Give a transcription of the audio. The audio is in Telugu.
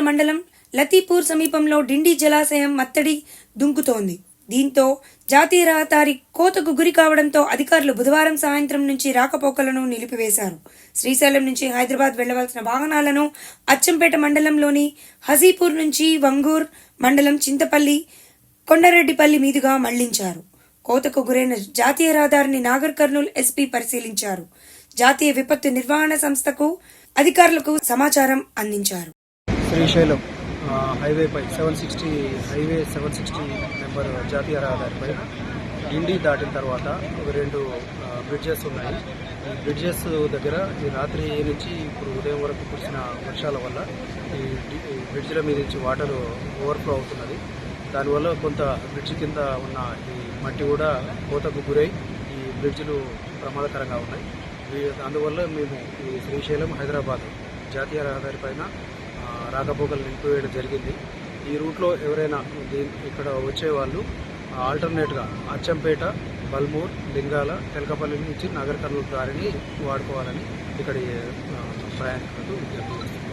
మండలం లతీపూర్ సమీపంలో డిండి జలాశయం మత్తడి దుంకుతోంది. దీంతో జాతీయ రహదారి కోతకు గురి కావడంతో అధికారులు బుధవారం సాయంత్రం నుంచి రాకపోకలను నిలిపివేశారు. శ్రీశైలం నుంచి హైదరాబాద్ వెళ్ళవలసిన వాహనాలను అచ్చంపేట మండలంలోని హజీపూర్ నుంచి వంగూర్ మండలం చింతపల్లి కొండరెడ్డిపల్లి మీదుగా మళ్ళించారు. కోతకు గురైన జాతీయ రహదారిని నాగర్ కర్నూల్ ఎస్పీ పరిశీలించారు. జాతీయ విపత్తు నిర్వహణ సంస్థకు అధికారులకు సమాచారం అందించారు. Srisailam హైవేపై seven sixty highway seven sixty number జాతీయ రహదారిపై ఇండి దాటిన తర్వాత ఒక రెండు బ్రిడ్జెస్ ఉన్నాయి. ఈ బ్రిడ్జెస్ దగ్గర ఈ రాత్రి నుంచి ఇప్పుడు ఉదయం వరకు కురిసిన వర్షాల వల్ల ఈ బ్రిడ్జ్ల మీద నుంచి వాటర్ ఓవర్ఫ్లో అవుతున్నది. దానివల్ల కొంత బ్రిడ్జ్ కింద ఉన్న ఈ మట్టి కూడా కోతకు గురై ఈ బ్రిడ్జ్లు ప్రమాదకరంగా ఉన్నాయి. అందువల్ల మేము ఈ శ్రీశైలం హైదరాబాద్ జాతీయ రహదారి పైన రాకపోకలు నిలిపివేయడం జరిగింది. ఈ రూట్లో ఎవరైనా ఇక్కడ వచ్చే వాళ్ళు ఆల్టర్నేట్గా అచ్చంపేట బల్మూర్ లింగాల తెలకపల్లి నుంచి నగర కర్నూలు దారిని వాడుకోవాలని ఇక్కడ ప్రయాణికులకు విజ్ఞప్తి